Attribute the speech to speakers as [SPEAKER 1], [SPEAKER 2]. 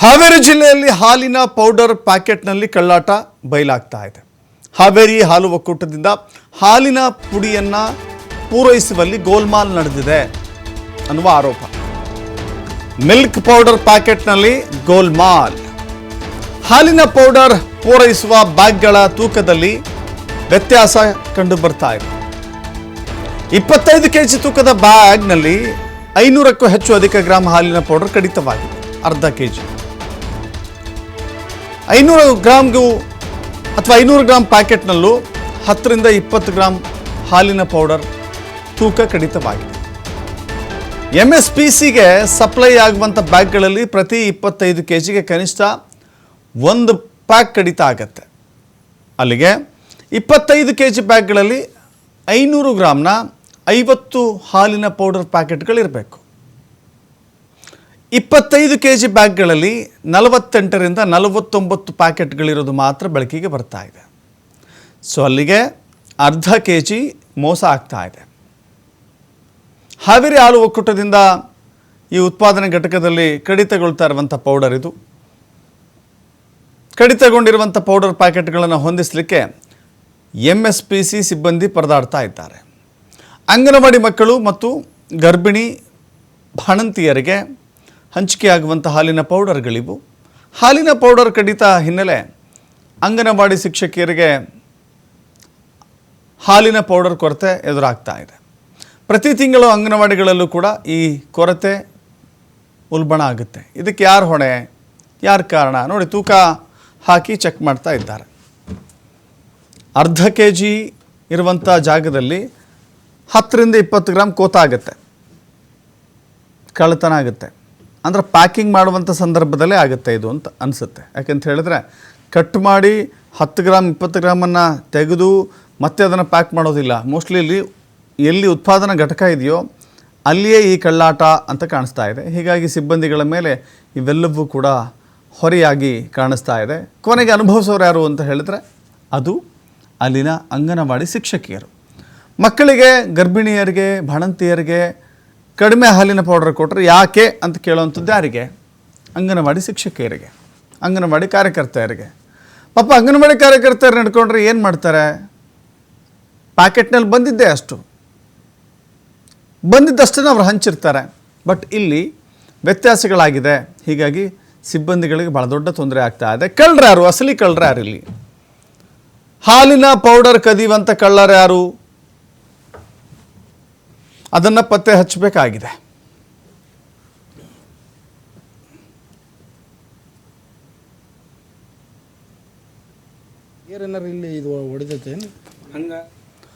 [SPEAKER 1] ಹಾವೇರಿ ಜಿಲ್ಲೆಯಲ್ಲಿ ಹಾಲಿನ ಪೌಡರ್ ಪ್ಯಾಕೆಟ್ನಲ್ಲಿ ಕಳ್ಳಾಟ ಬಯಲಾಗ್ತಾ ಇದೆ. ಹಾವೇರಿ ಹಾಲು ಒಕ್ಕೂಟದಿಂದ ಹಾಲಿನ ಪುಡಿಯನ್ನು ಪೂರೈಸುವಲ್ಲಿ ಗೋಲ್ಮಾಲ್ ನಡೆದಿದೆ ಅನ್ನುವ ಆರೋಪ. ಮಿಲ್ಕ್ ಪೌಡರ್ ಪ್ಯಾಕೆಟ್ನಲ್ಲಿ ಗೋಲ್ಮಾಲ್. ಹಾಲಿನ ಪೌಡರ್ ಪೂರೈಸುವ ಬ್ಯಾಗ್ಗಳ ತೂಕದಲ್ಲಿ ವ್ಯತ್ಯಾಸ ಕಂಡು ಬರ್ತಾ ಇದೆ. ಇಪ್ಪತ್ತೈದು ಕೆಜಿ ತೂಕದ ಬ್ಯಾಗ್ನಲ್ಲಿ ಐನೂರಕ್ಕೂ ಹೆಚ್ಚು ಅಧಿಕ ಗ್ರಾಂ ಹಾಲಿನ ಪೌಡರ್ ಕಡಿತವಾಗಿದೆ. ಅರ್ಧ ಕೆಜಿ. ಐನೂರು ಗ್ರಾಮ್ಗೂ ಅಥವಾ ಐನೂರು ಗ್ರಾಮ್ ಪ್ಯಾಕೆಟ್ನಲ್ಲೂ ಹತ್ತರಿಂದ ಇಪ್ಪತ್ತು ಗ್ರಾಮ್ ಹಾಲಿನ ಪೌಡರ್ ತೂಕ ಕಡಿತವಾಗಿದೆ. ಎಂ ಎಸ್ ಪಿ ಸಿಗೆ ಸಪ್ಲೈ ಆಗುವಂಥ ಬ್ಯಾಗ್ಗಳಲ್ಲಿ ಪ್ರತಿ ಇಪ್ಪತ್ತೈದು ಕೆ ಜಿಗೆ ಕನಿಷ್ಠ ಒಂದು ಪ್ಯಾಕ್ ಕಡಿತ ಆಗತ್ತೆ. ಅಲ್ಲಿಗೆ ಇಪ್ಪತ್ತೈದು ಕೆ ಜಿ ಬ್ಯಾಗ್ಗಳಲ್ಲಿ ಐನೂರು ಗ್ರಾಮ್ನ ಐವತ್ತು ಹಾಲಿನ ಪೌಡರ್ ಪ್ಯಾಕೆಟ್ಗಳಿರಬೇಕು. ಇಪ್ಪತ್ತೈದು ಕೆ ಜಿ ಬ್ಯಾಗ್ಗಳಲ್ಲಿ ನಲವತ್ತೆಂಟರಿಂದ ನಲವತ್ತೊಂಬತ್ತು ಪ್ಯಾಕೆಟ್ಗಳಿರೋದು ಮಾತ್ರ ಬೆಳಕಿಗೆ ಬರ್ತಾ ಇದೆ. ಸೊ, ಅಲ್ಲಿಗೆ ಅರ್ಧ ಕೆ ಜಿ ಮೋಸ ಆಗ್ತಾ ಇದೆ. ಹಾವೇರಿ ಹಾಲು ಒಕ್ಕೂಟದಿಂದ ಈ ಉತ್ಪಾದನೆ ಘಟಕದಲ್ಲಿ ಕಡಿತಗೊಳ್ತಾ ಇರುವಂಥ ಪೌಡರ್ ಇದು. ಕಡಿತಗೊಂಡಿರುವಂಥ ಪೌಡರ್ ಪ್ಯಾಕೆಟ್ಗಳನ್ನು ಹೊಂದಿಸಲಿಕ್ಕೆ ಎಂ ಎಸ್ ಪಿ ಸಿ ಸಿಬ್ಬಂದಿ ಪರದಾಡ್ತಾ ಇದ್ದಾರೆ. ಅಂಗನವಾಡಿ ಮಕ್ಕಳು ಮತ್ತು ಗರ್ಭಿಣಿ ಬಾಣಂತಿಯರಿಗೆ ಹಂಚಿಕೆಯಾಗುವಂಥ ಹಾಲಿನ ಪೌಡರ್ಗಳಿವು. ಹಾಲಿನ ಪೌಡರ್ ಕಡಿತ ಹಿನ್ನೆಲೆ ಅಂಗನವಾಡಿ ಶಿಕ್ಷಕಿಯರಿಗೆ ಹಾಲಿನ ಪೌಡರ್ ಕೊರತೆ ಎದುರಾಗ್ತಾ ಇದೆ. ಪ್ರತಿ ತಿಂಗಳು ಅಂಗನವಾಡಿಗಳಲ್ಲೂ ಕೂಡ ಈ ಕೊರತೆ ಉಲ್ಬಣ ಆಗುತ್ತೆ. ಇದಕ್ಕೆ ಯಾರು ಹೊಣೆ? ಯಾರ ಕಾರಣ? ನೋಡಿ, ತೂಕ ಹಾಕಿ ಚೆಕ್ ಮಾಡ್ತಾ ಇದ್ದಾರೆ. ಅರ್ಧ ಕೆ ಜಿ ಇರುವಂಥ ಜಾಗದಲ್ಲಿ ಹತ್ತರಿಂದ ಇಪ್ಪತ್ತು ಗ್ರಾಮ್ ಕೋತ ಆಗುತ್ತೆ. ಕಳ್ಳತನ ಆಗುತ್ತೆ. ಅಂದರೆ ಪ್ಯಾಕಿಂಗ್ ಮಾಡುವಂಥ ಸಂದರ್ಭದಲ್ಲೇ ಆಗುತ್ತೆ ಇದು ಅಂತ ಅನಿಸುತ್ತೆ. ಯಾಕೆಂತ ಹೇಳಿದ್ರೆ ಕಟ್ ಮಾಡಿ ಹತ್ತು ಗ್ರಾಮ್ ಇಪ್ಪತ್ತು ಗ್ರಾಮನ್ನು ತೆಗೆದು ಮತ್ತೆ ಅದನ್ನು ಪ್ಯಾಕ್ ಮಾಡೋದಿಲ್ಲ. ಮೋಸ್ಟ್ಲಿ ಇಲ್ಲಿ ಎಲ್ಲಿ ಉತ್ಪಾದನಾ ಘಟಕ ಇದೆಯೋ ಅಲ್ಲಿಯೇ ಈ ಕಳ್ಳಾಟ ಅಂತ ಕಾಣಿಸ್ತಾ ಇದೆ. ಹೀಗಾಗಿ ಸಿಬ್ಬಂದಿಗಳ ಮೇಲೆ ಇವೆಲ್ಲವೂ ಕೂಡ ಹೊರೆಯಾಗಿ ಕಾಣಿಸ್ತಾ ಇದೆ. ಕೊನೆಗೆ ಅನುಭವಿಸೋರು ಯಾರು ಅಂತ ಹೇಳಿದ್ರೆ ಅದು ಅಲ್ಲಿನ ಅಂಗನವಾಡಿ ಶಿಕ್ಷಕಿಯರು. ಮಕ್ಕಳಿಗೆ, ಗರ್ಭಿಣಿಯರಿಗೆ, ಬಾಣಂತಿಯರಿಗೆ ಕಡಿಮೆ ಹಾಲಿನ ಪೌಡರ್ ಕೊಟ್ಟರೆ ಯಾಕೆ ಅಂತ ಕೇಳುವಂಥದ್ದು ಯಾರಿಗೆ? ಅಂಗನವಾಡಿ ಶಿಕ್ಷಕಿಯರಿಗೆ, ಅಂಗನವಾಡಿ ಕಾರ್ಯಕರ್ತೆಯರಿಗೆ. ಪಾಪ ಅಂಗನವಾಡಿ ಕಾರ್ಯಕರ್ತೆಯರು ನಡ್ಕೊಂಡ್ರೆ ಏನು ಮಾಡ್ತಾರೆ? ಪ್ಯಾಕೆಟ್ನಲ್ಲಿ ಬಂದಿದ್ದೇ ಅಷ್ಟು. ಬಂದಿದ್ದಷ್ಟನ್ನು ಅವ್ರು ಹಂಚಿರ್ತಾರೆ. ಬಟ್ ಇಲ್ಲಿ ವ್ಯತ್ಯಾಸಗಳಾಗಿದೆ. ಹೀಗಾಗಿ ಸಿಬ್ಬಂದಿಗಳಿಗೆ ಭಾಳ ದೊಡ್ಡ ತೊಂದರೆ ಆಗ್ತಾ ಇದೆ. ಕಳ್ಳರು ಅಸಲಿ ಕಳ್ಳರು ಯಾರು ಇಲ್ಲಿ? ಹಾಲಿನ ಪೌಡರ್ ಕದಿಯುವಂಥ ಕಳ್ಳರು ಯಾರು? ಅದನ್ನು ಪತ್ತೆ ಹಚ್ಚಬೇಕಾಗಿದೆ.
[SPEAKER 2] ಏನಾರು ಇಲ್ಲಿ ಇದು ಹೊಡೆದೈತೆ
[SPEAKER 3] ಹಂಗ.